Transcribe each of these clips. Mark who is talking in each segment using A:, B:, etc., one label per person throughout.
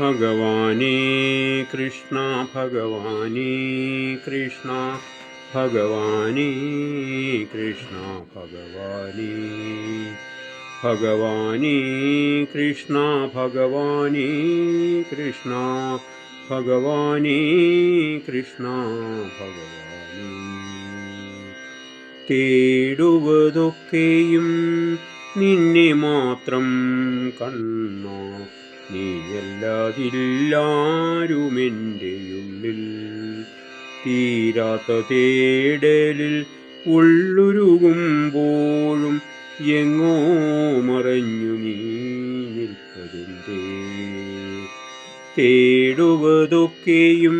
A: भगवानी कृष्णा भगवानी कृष्णा भगवानी कृष्णा भगवानी भगवानी कृष्णा भगवानी कृष्णा भगवानी कृष्णा कृष्ण भगवानीं निन्ने मात्रं कन्ना നീയല്ലാതില്ലാരുമെന്റെ ഉള്ളിൽ തീരാത്ത തേടലിൽ ഉള്ളുരുകുമ്പോഴും എങ്ങോ മറഞ്ഞു നീ നിൽപ്പതിന്റെ. തേടുവതൊക്കെയും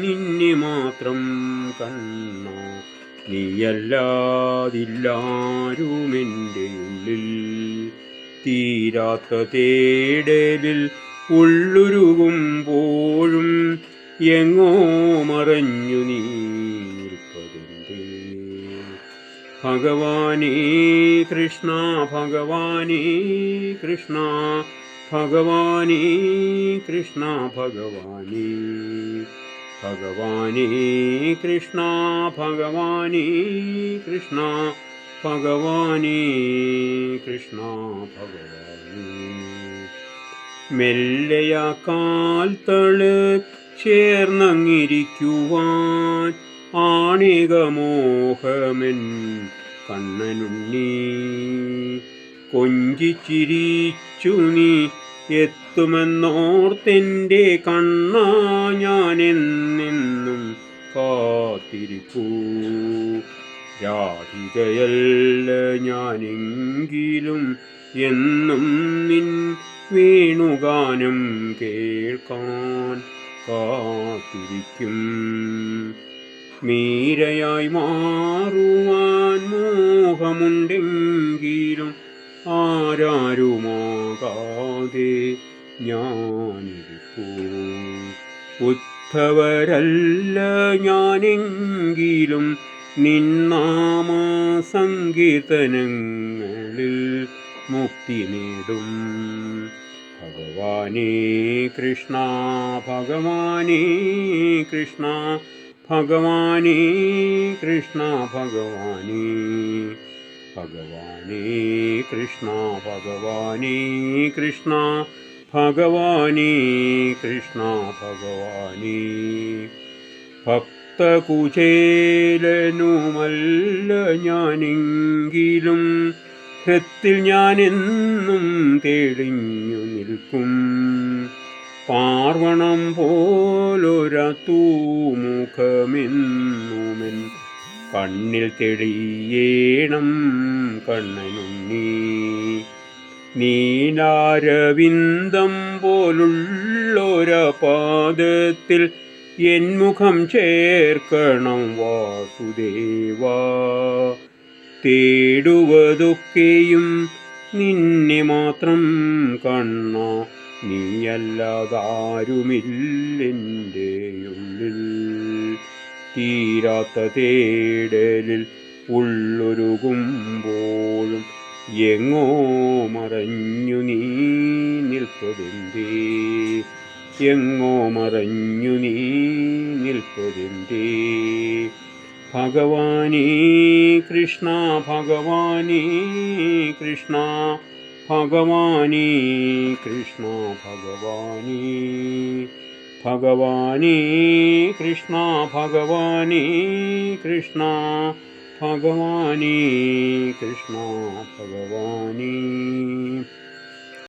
A: നിന്നെ മാത്രം കണ്ണ. നീയല്ലാതില്ലാരുമെന്റെ ഉള്ളിൽ തീരാത്ത തേടലിൽ ഉള്ളുരുകുമ്പോഴും എങ്ങോ മറഞ്ഞു നീ നിൽപ്പതിന്റെ ഭഗവാനേ കൃഷ്ണ ഭഗവാനേ കൃഷ്ണ ഭഗവാനേ കൃഷ്ണ ഭഗവാനേ. ഭഗവാനേ കൃഷ്ണ ഭഗവാനേ കൃഷ്ണ. ഭഗവാനേ കൃഷ്ണ ഭഗവാനേ. മെല്ലയാ തൾ ചേർന്നങ്ങിരിക്കുവാൻ ആണികമോഹമൻ കണ്ണനുണ്ണി. കൊഞ്ചിച്ചിരിച്ചു നീ എത്തുമെന്നോർത്തെന്റെ കണ്ണ ഞാനെന്നെന്നും കാത്തിരിപ്പൂ. രാധികയല്ല ഞാനെങ്കിലും എന്നും നിൻ വേണുഗാനം കേൾക്കാൻ കാത്തിരിക്കും. മീരയായി മാറുവാൻ മോഹമുണ്ടെങ്കിലും ആരാരുമാകാതെ ഞാനിരിപ്പൂ ഉദ്ധവരല്ല ഞാനെങ്കിലും നിന്നാമ സങ്കീർത്തനങ്ങളിൽ മുക്തി നേടും ഭഗവാനേ കൃഷ്ണ ഭഗവാനേ കൃഷ്ണ ഭഗവാനേ കൃഷ്ണ ഭഗവാനേ ഭഗവാനേ കൃഷ്ണ ഭഗവാനേ കൃഷ്ണ ഭഗവാനേ കൃഷ്ണ ഭഗവാനേ ഭക്തകുചേലനുമല്ല ഞാനെങ്കിലും. ഹൃത്തിൽ ഞാനെന്നും തെളിഞ്ഞു നിൽക്കും. പാർവണം പോലൊരത്തൂമുഖമെന്നുമെൻ കണ്ണിൽ തെളിയേണം കണ്ണനുണ്ണി. നീലാരവിന്ദം പോലുള്ളൊര പാദത്തിൽ എൻ മുഖം ചേർക്കണം വാസുദേവ. തേടുവതൊക്കെയും നിന്നെ മാത്രം കണ്ണ. നീയല്ലാതാരുമില്ലെന്റെ ഉള്ളിൽ തീരാത്ത തേടലിൽ ഉള്ളൊരുകുമ്പോഴും എങ്ങോ മറഞ്ഞു നീ നിൽപ്പതെന്തേ? എങ്ങോ മറഞ്ഞു നീ നിൽപ്പതെന്തേ ഭഗവാനേ കൃഷ്ണ ഭഗവാനേ കൃഷ്ണ ഭഗവാനേ കൃഷ്ണ ഭഗവാനേ ഭഗവാനേ കൃഷ്ണ ഭഗവാനേ കൃഷ്ണ ഭഗവാനേ കൃഷ്ണ ഭഗവാനേ